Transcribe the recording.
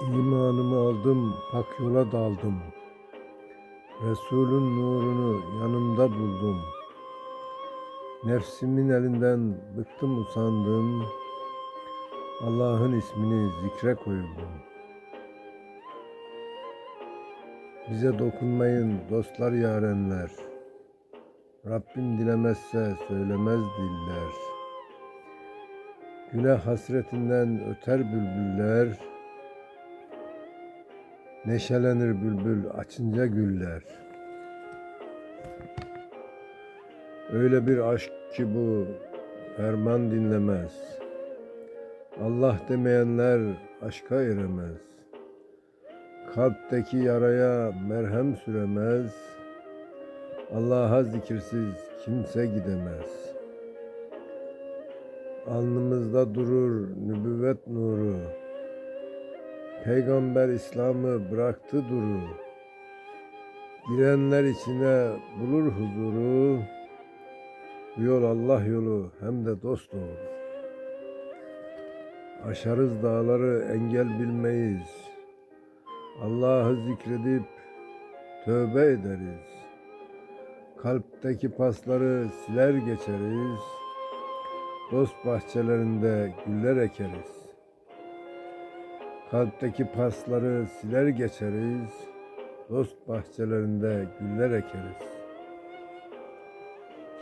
İmanımı aldım, hak yola daldım. Resulün nurunu yanımda buldum. Nefsimin elinden bıktım usandım. Allah'ın ismini zikre koyuldum. Bize dokunmayın dostlar yarenler. Rabbim dilemezse söylemez diller. Güne hasretinden öter bülbüller. Neşelenir bülbül açınca güller. Öyle bir aşk ki bu ferman dinlemez. Allah demeyenler aşka eremez. Kalpteki yaraya merhem süremez. Allah'a zikirsiz kimse gidemez. Alnımızda durur nübüvvet nuru. Peygamber İslam'ı bıraktı duru. Girenler içine bulur huzuru. Bu yol Allah yolu hem de dost doğru. Aşarız dağları engel bilmeyiz. Allah'ı zikredip tövbe ederiz. Kalpteki pasları siler geçeriz. Dost bahçelerinde güller ekeriz. Kalpteki pasları siler geçeriz. Dost bahçelerinde güller ekeriz.